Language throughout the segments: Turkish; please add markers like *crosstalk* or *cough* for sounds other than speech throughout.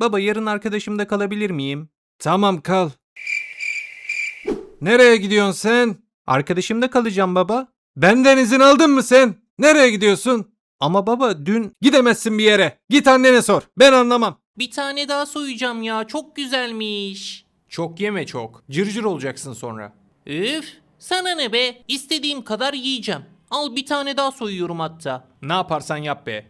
Baba yarın arkadaşımda kalabilir miyim? Tamam kal. Nereye gidiyorsun sen? Arkadaşımda kalacağım baba. Benden izin aldın mı sen? Nereye gidiyorsun? Ama baba dün Gidemezsin bir yere. Git annene sor. Ben anlamam. Bir tane daha soyacağım ya. Çok güzelmiş. çok yeme çok. Cırcır olacaksın sonra. Üf. Sana ne be? İstediğim kadar yiyeceğim. Al bir tane daha soyuyorum hatta. Ne yaparsan yap be.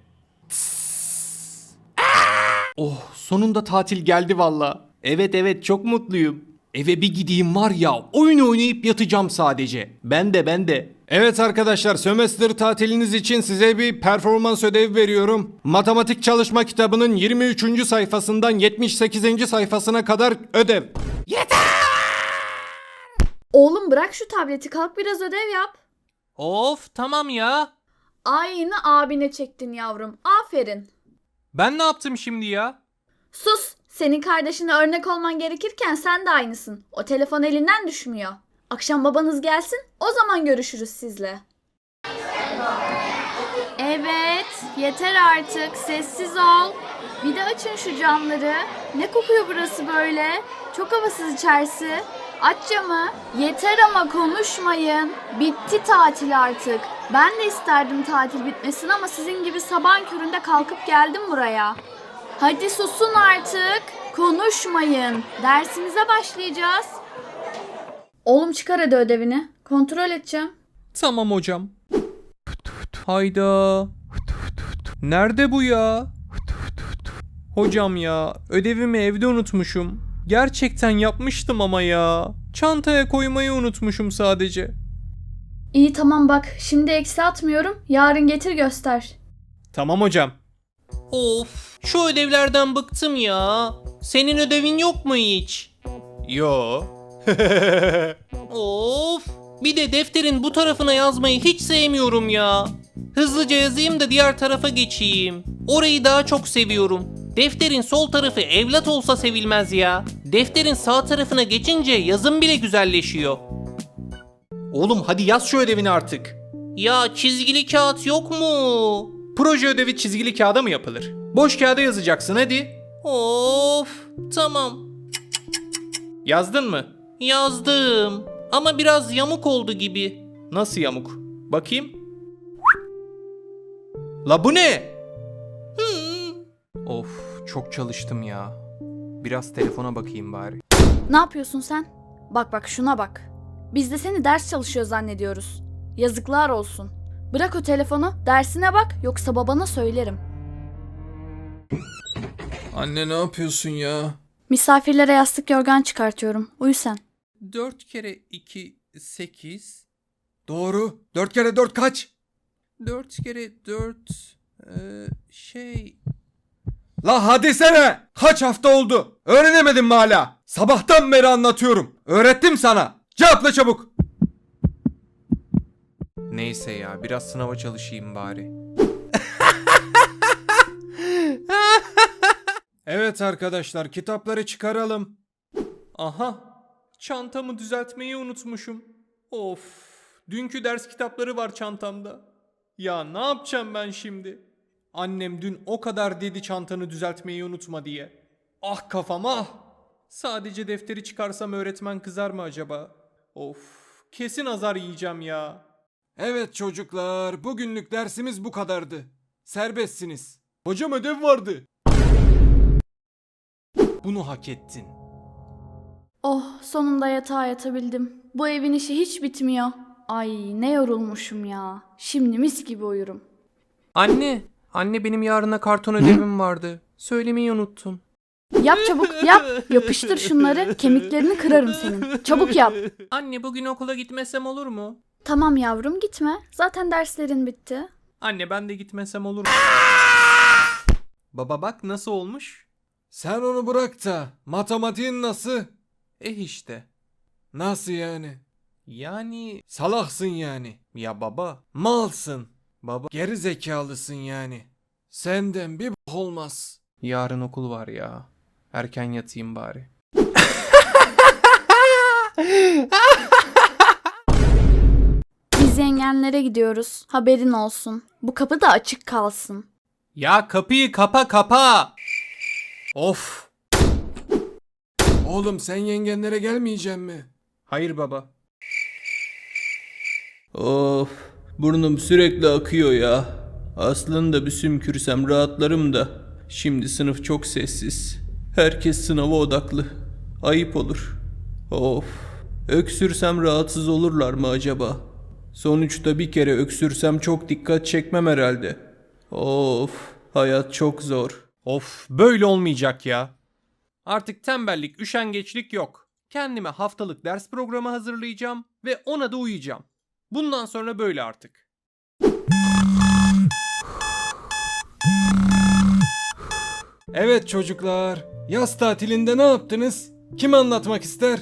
Oh sonunda tatil geldi valla. Evet evet çok mutluyum. Eve bir gideyim var ya oyun oynayıp yatacağım sadece. Ben de ben de. Evet arkadaşlar sömestr tatiliniz için size bir performans ödevi veriyorum. Matematik çalışma kitabının 23. sayfasından 78. sayfasına kadar ödev. Oğlum bırak şu tableti kalk biraz ödev yap. Of tamam ya. Aynı abine çektin yavrum. Aferin. Ben ne yaptım şimdi ya? Sus. Senin kardeşine örnek olman gerekirken sen de aynısın. O telefon elinden düşmüyor. Akşam babanız gelsin o zaman görüşürüz sizle. Evet yeter artık sessiz ol. Bir de açın şu camları. Ne kokuyor burası böyle? Çok havasız içerisi. Aç camı. Yeter ama konuşmayın. Bitti tatil artık. Ben de isterdim tatil bitmesin ama sizin gibi sabahın köründe kalkıp geldim buraya. Hadi susun artık. Konuşmayın. Dersimize başlayacağız. Oğlum çıkar hadi ödevini. Kontrol edeceğim. Tamam hocam. Hayda. Nerede bu ya? Hocam ya ödevimi evde unutmuşum. Gerçekten yapmıştım ama ya. Çantaya koymayı unutmuşum sadece. İyi tamam bak. Şimdi eksi atmıyorum. Yarın getir göster. Tamam hocam. Of. Şu ödevlerden bıktım ya. Senin ödevin yok mu hiç? Yo. *laughs* Of. Bir de defterin bu tarafına yazmayı hiç sevmiyorum ya. Hızlıca yazayım da diğer tarafa geçeyim. Orayı daha çok seviyorum. Defterin sol tarafı evlat olsa sevilmez ya. Defterin sağ tarafına geçince yazım bile güzelleşiyor. Oğlum hadi yaz şu ödevini artık. Ya çizgili kağıt yok mu? Proje ödevi çizgili kağıda mı yapılır? Boş kağıda yazacaksın hadi. Of. Tamam. Yazdın mı? Yazdım. Ama biraz yamuk oldu gibi. Nasıl yamuk? Bakayım. La bu ne? Of çok çalıştım ya. Biraz telefona bakayım bari. Ne yapıyorsun sen? Bak bak şuna bak. Biz de seni ders çalışıyor zannediyoruz. Yazıklar olsun. Bırak o telefonu, dersine bak yoksa babana söylerim. Anne ne yapıyorsun ya? Misafirlere yastık yorgan çıkartıyorum. Uyu sen. 4 kere 2 8. Doğru. 4 kere 4 kaç? 4 kere 4 şey La hadi sene. Kaç hafta oldu? Öğrenemedin mi hala? Sabahtan beri anlatıyorum. Öğrettim sana. Cevapla çabuk. neyse ya biraz sınava çalışayım bari. *laughs* Evet arkadaşlar kitapları çıkaralım. Aha çantamı düzeltmeyi unutmuşum. Of dünkü ders kitapları var çantamda. Ya ne yapacağım ben şimdi? Annem dün o kadar dedi çantanı düzeltmeyi unutma diye. Ah kafam ah. Sadece defteri çıkarsam öğretmen kızar mı acaba? Of kesin azar yiyeceğim ya. Evet çocuklar bugünlük dersimiz bu kadardı. Serbestsiniz. Hocam ödev vardı. Bunu hak ettin. Oh sonunda yatağa yatabildim. Bu evin işi hiç bitmiyor. Ay ne yorulmuşum ya. Şimdi mis gibi uyurum. Anne, anne benim yarına karton ödevim vardı. Söylemeyi unuttum. Yap çabuk yap. Yapıştır şunları. Kemiklerini kırarım senin. Çabuk yap. Anne bugün okula gitmesem olur mu? Tamam yavrum gitme. Zaten derslerin bitti. Anne ben de gitmesem olur mu? Baba bak nasıl olmuş? Sen onu bırak da matematiğin nasıl? Eh işte. Nasıl yani? Yani Salaksın yani. ya baba. Malsın. Baba Geri zekalısın yani. Senden bir b- olmaz. yarın okul var ya. Erken yatayım bari. Biz yengenlere gidiyoruz. Haberin olsun. Bu kapı da açık kalsın. Ya kapıyı kapa kapa. Of. Oğlum sen yengenlere gelmeyeceksin mi? Hayır baba. Of. Burnum sürekli akıyor ya. Aslında bir sümkürsem rahatlarım da. Şimdi sınıf çok sessiz. Herkes sınava odaklı. Ayıp olur. Of. Öksürsem rahatsız olurlar mı acaba? Sonuçta bir kere öksürsem çok dikkat çekmem herhalde. Of. Hayat çok zor. Of. Böyle olmayacak ya. Artık tembellik, üşengeçlik yok. Kendime haftalık ders programı hazırlayacağım ve ona da uyuyacağım. Bundan sonra böyle artık. Evet çocuklar. Yaz tatilinde ne yaptınız? Kim anlatmak ister?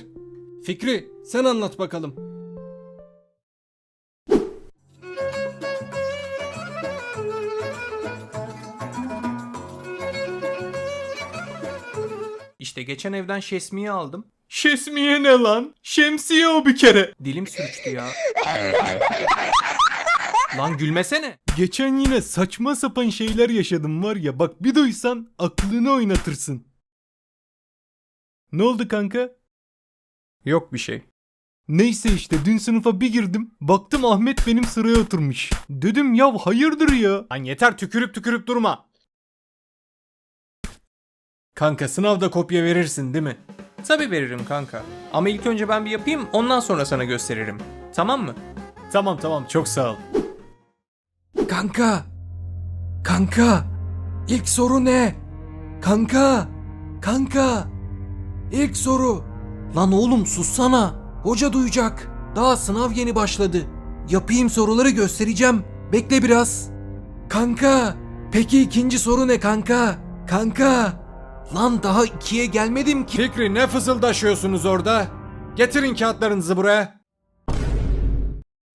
Fikri sen anlat bakalım. İşte geçen evden şesmiye aldım. Şesmiye ne lan? Şemsiye o bir kere. Dilim sürçtü ya. lan gülmesene. Geçen yine saçma sapan şeyler yaşadım var ya bak bir duysan aklını oynatırsın. Ne oldu kanka? Yok bir şey. Neyse işte dün sınıfa bir girdim. Baktım Ahmet benim sıraya oturmuş. Dedim ya hayırdır ya. Lan yeter tükürüp tükürüp durma. Kanka sınavda kopya verirsin değil mi? Tabii veririm kanka. Ama ilk önce ben bir yapayım ondan sonra sana gösteririm. Tamam mı? Tamam tamam çok sağ ol. Kanka. Kanka. İlk soru ne? Kanka. Kanka. İlk soru. Lan oğlum sussana. Hoca duyacak. Daha sınav yeni başladı. Yapayım soruları göstereceğim. Bekle biraz. Kanka. Peki ikinci soru ne kanka? Kanka. Lan daha ikiye gelmedim ki. Fikri ne fısıldaşıyorsunuz orada? Getirin kağıtlarınızı buraya.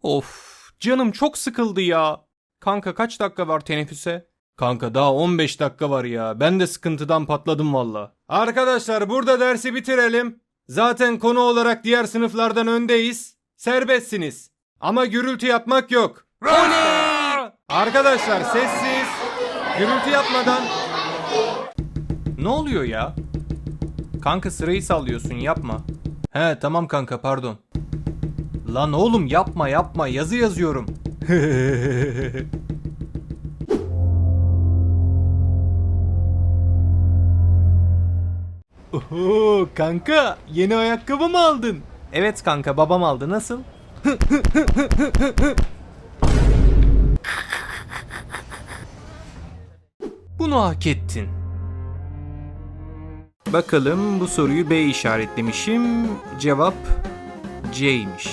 Of canım çok sıkıldı ya. Kanka kaç dakika var teneffüse? Kanka daha 15 dakika var ya. Ben de sıkıntıdan patladım valla. Arkadaşlar burada dersi bitirelim. Zaten konu olarak diğer sınıflardan öndeyiz. Serbestsiniz. Ama gürültü yapmak yok. Oley! Arkadaşlar sessiz. Gürültü yapmadan. Ne oluyor ya? Kanka sırayı sallıyorsun yapma. He tamam kanka pardon. Lan oğlum yapma yapma yazı yazıyorum. *laughs* Oho kanka yeni ayakkabı mı aldın? Evet kanka babam aldı nasıl? *laughs* Bunu hak ettin. Bakalım bu soruyu B işaretlemişim. Cevap C'ymiş.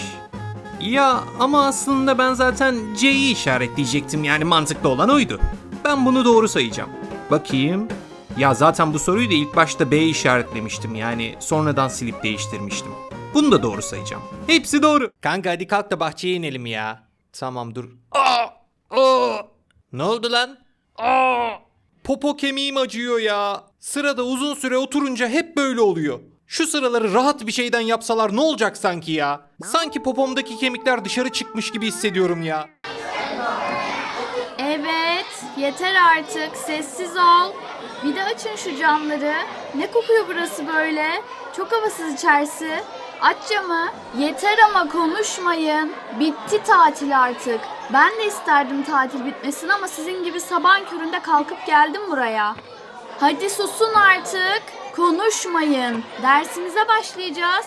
Ya ama aslında ben zaten C'yi işaretleyecektim yani mantıklı olan oydu. Ben bunu doğru sayacağım. Bakayım. Ya zaten bu soruyu da ilk başta B işaretlemiştim yani sonradan silip değiştirmiştim. Bunu da doğru sayacağım. Hepsi doğru. Kanka hadi kalk da bahçeye inelim ya. Tamam dur. Aa! Aa! Ne oldu lan? Aa! Popo kemiğim acıyor ya. Sırada uzun süre oturunca hep böyle oluyor. Şu sıraları rahat bir şeyden yapsalar ne olacak sanki ya? Sanki popomdaki kemikler dışarı çıkmış gibi hissediyorum ya. Evet, yeter artık. Sessiz ol. Bir de açın şu camları. Ne kokuyor burası böyle? Çok havasız içerisi. Aç camı. Yeter ama konuşmayın. Bitti tatil artık. Ben de isterdim tatil bitmesin ama sizin gibi sabahın köründe kalkıp geldim buraya. Hadi susun artık. Konuşmayın. Dersimize başlayacağız.